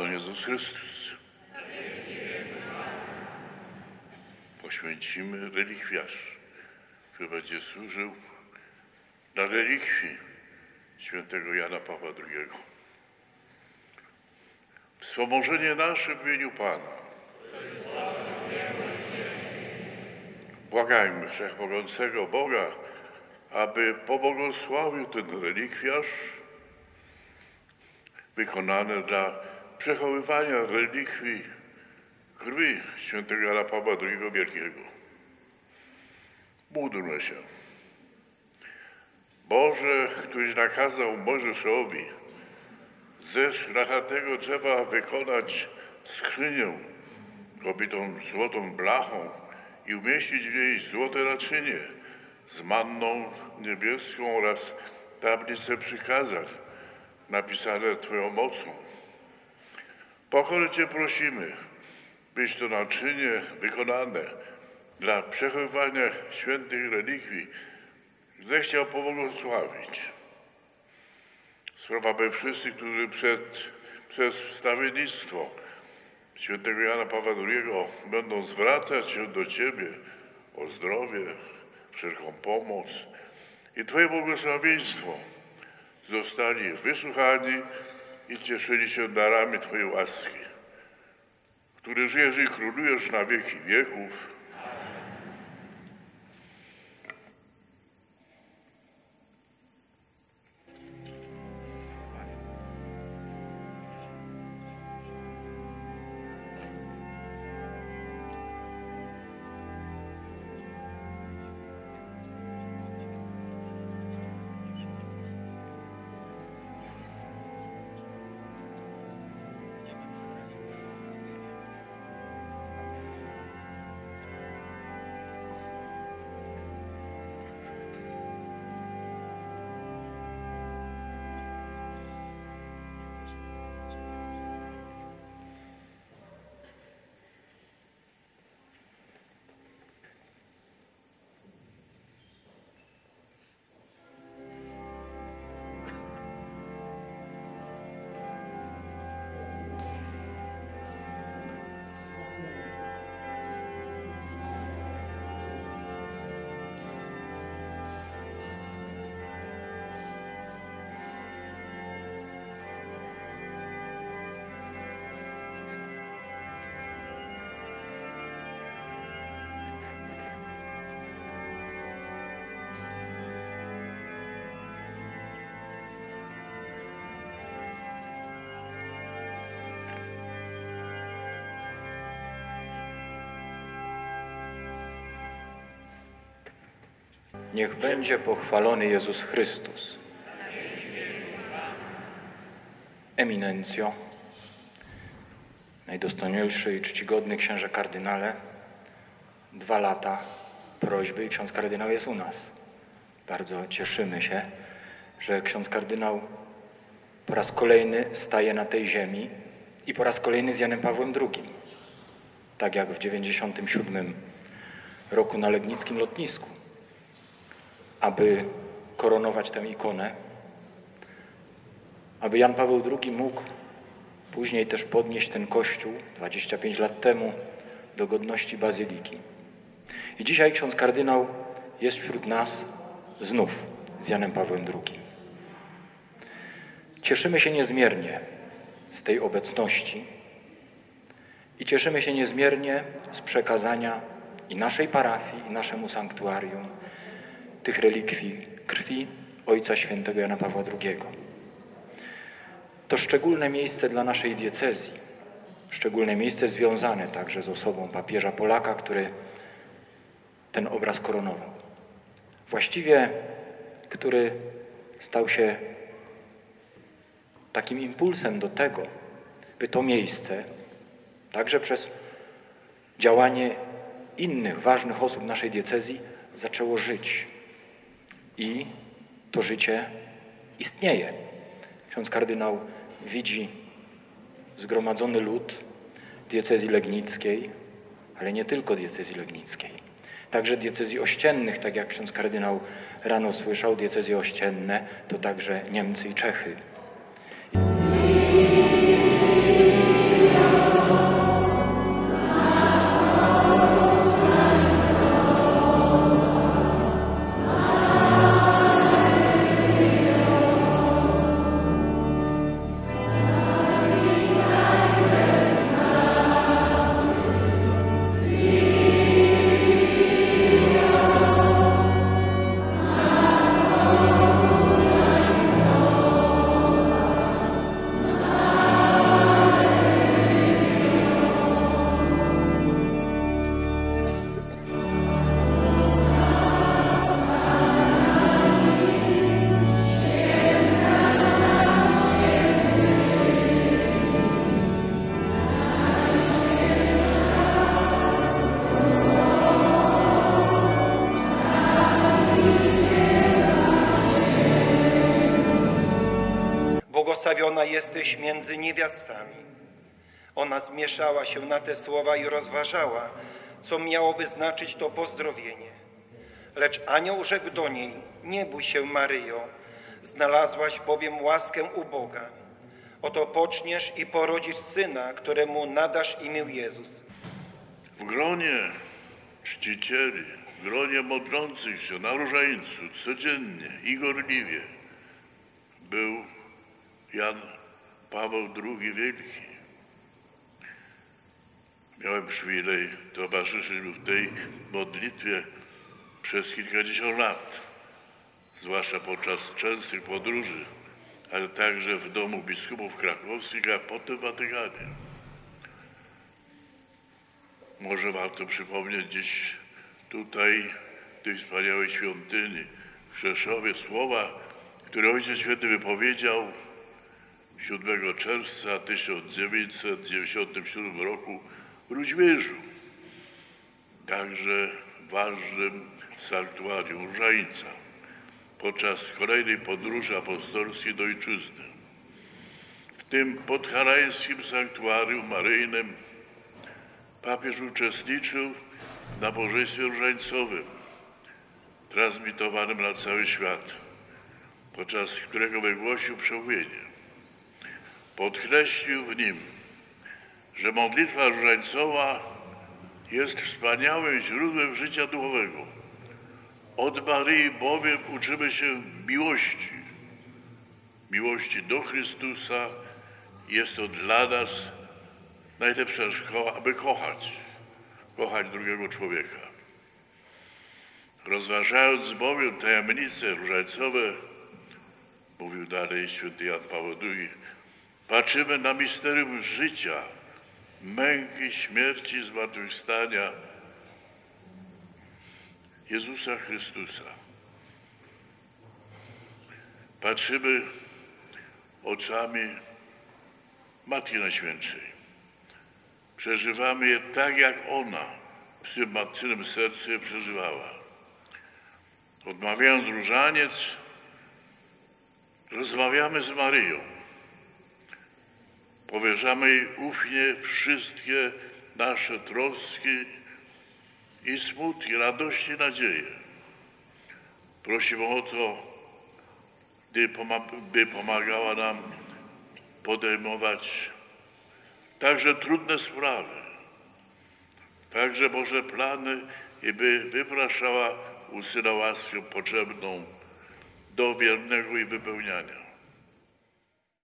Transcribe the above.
Pochwalony Jezus Chrystus. Poświęcimy relikwiarz, który będzie służył na relikwii świętego Jana Pawła II. Wspomożenie nasze w imieniu Pana. Błagajmy Wszechmogącego Boga, aby pobłogosławił ten relikwiarz wykonany dla przechowywania relikwii krwi świętego Jana Pawła II Wielkiego. Módlmy się. Boże, któryś nakazał Mojżeszowi ze szlachetnego drzewa wykonać skrzynię obitą złotą blachą i umieścić w niej złote naczynie z manną niebieską oraz tablicę przykazań napisane Twoją mocą. Pokornie Cię prosimy, byś to naczynie wykonane dla przechowywania świętych relikwii zechciał pobłogosławić. Sprawa, by wszyscy, którzy przed, przez wstawiennictwo świętego Jana Pawła II będą zwracać się do Ciebie o zdrowie, wszelką pomoc i Twoje błogosławieństwo, zostali wysłuchani i cieszyli się darami Twojej łaski, który żyjesz i królujesz na wieki wieków. Niech będzie pochwalony Jezus Chrystus. Eminencjo, najdostojniejszy i czcigodny księże kardynale, dwa lata prośby i ksiądz kardynał jest u nas. Bardzo cieszymy się, że ksiądz kardynał po raz kolejny staje na tej ziemi i po raz kolejny z Janem Pawłem II. Tak jak w 97 roku na Legnickim lotnisku aby koronować tę ikonę, aby Jan Paweł II mógł później też podnieść ten kościół 25 lat temu do godności bazyliki. I dzisiaj ksiądz kardynał jest wśród nas znów z Janem Pawłem II. Cieszymy się niezmiernie z tej obecności i cieszymy się niezmiernie z przekazania i naszej parafii, i naszemu sanktuarium tych relikwii krwi Ojca Świętego Jana Pawła II. To szczególne miejsce dla naszej diecezji, szczególne miejsce związane także z osobą papieża Polaka, który ten obraz koronował. Właściwie, który stał się takim impulsem do tego, by to miejsce, także przez działanie innych ważnych osób naszej diecezji, zaczęło żyć i to życie istnieje. Ksiądz kardynał widzi zgromadzony lud diecezji legnickiej, ale nie tylko diecezji legnickiej. Także diecezji ościennych, tak jak ksiądz kardynał rano słyszał, diecezje ościenne to także Niemcy i Czechy. Błogosławiona jesteś między niewiastami. Ona zmieszała się na te słowa i rozważała, co miałoby znaczyć to pozdrowienie. Lecz anioł rzekł do niej, nie bój się Maryjo, znalazłaś bowiem łaskę u Boga. Oto poczniesz i porodzisz syna, któremu nadasz imię Jezus. W gronie czcicieli, w gronie modlących się na różańcu codziennie i gorliwie był Jan Paweł II Wielki. Miałem przywilej towarzyszyć mu w tej modlitwie przez kilkadziesiąt lat, zwłaszcza podczas częstych podróży, ale także w domu biskupów krakowskich, a potem w Watykanie. Może warto przypomnieć dziś tutaj, w tej wspaniałej świątyni w Rzeszowie słowa, które Ojciec Święty wypowiedział 7 czerwca 1997 roku w Róźmierzu, także ważnym sanktuarium Różańca, podczas kolejnej podróży apostolskiej do ojczyzny. W tym podhalańskim sanktuarium maryjnym papież uczestniczył w nabożeństwie różańcowym, transmitowanym na cały świat, podczas którego wygłosił przemówienie. Podkreślił w nim, że modlitwa różańcowa jest wspaniałym źródłem życia duchowego. Od Maryi bowiem uczymy się miłości, miłości do Chrystusa. Jest to dla nas najlepsza szkoła, aby kochać, kochać drugiego człowieka. Rozważając bowiem tajemnice różańcowe, mówił dalej święty Jan Paweł II, patrzymy na misterium życia, męki, śmierci, zmartwychwstania Jezusa Chrystusa. Patrzymy oczami Matki Najświętszej. Przeżywamy je tak, jak ona w swym matczynym sercu je przeżywała. Odmawiając różaniec, rozmawiamy z Maryją. Powierzamy jej ufnie wszystkie nasze troski i smutki, radości, nadzieje. Prosimy o to, by poma- by pomagała nam podejmować także trudne sprawy, także Boże plany i by wypraszała u Syna łaskę potrzebną do wiernego i wypełniania.